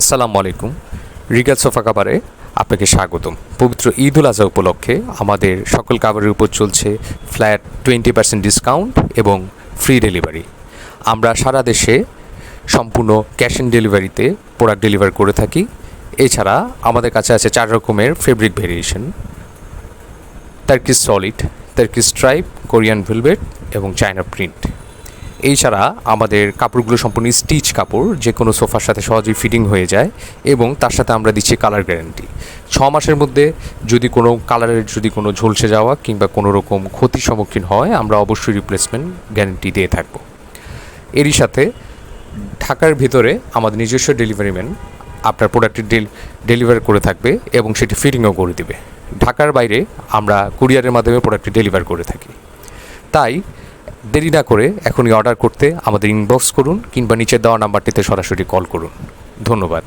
আসসালামু আলাইকুম। Regal sofa কাবারে আপনাকে স্বাগতম। পবিত্র ঈদ উল আজহা উপলক্ষে আমাদের সকল কাবারের উপর চলছে ফ্ল্যাট টোয়েন্টি পার্সেন্ট ডিসকাউন্ট এবং ফ্রি ডেলিভারি। আমরা সারা দেশে সম্পূর্ণ ক্যাশ অন ডেলিভারিতে প্রোডাক্ট ডেলিভার করে থাকি। এছাড়া আমাদের কাছে আছে চার রকমের fabric variation. Turkish solid Turkish stripe Korean velvet এবং চায়না প্রিন্ট। এছাড়া আমাদের কাপড়গুলো সম্পূর্ণ স্টিচ কাপড় যে কোনো সোফার সাথে সহজেই ফিটিং হয়ে যায় এবং তার সাথে আমরা দিচ্ছি কালার গ্যারান্টি ছ মাসের মধ্যে যদি কোনো কালারের যদি কোনো ঝলসে যাওয়া কিংবা কোনো রকম ক্ষতির সম্মুখীন হয়, আমরা অবশ্যই রিপ্লেসমেন্ট গ্যারান্টি দিয়ে থাকব। এরই সাথে ঢাকার ভিতরে আমাদের নিজস্ব ডেলিভারি ম্যান আপনার প্রোডাক্টটি ডেলিভার করে থাকবে এবং সেটি ফিটিংও করে দিবে। ঢাকার বাইরে আমরা কুরিয়ারের মাধ্যমে প্রোডাক্টটি ডেলিভার করে থাকি। তাই দেরি না করে এখনই অর্ডার করতে আমাদের ইনবক্স করুন কিংবা নিচের দেওয়া নাম্বারটিতে সরাসরি কল করুন। ধন্যবাদ।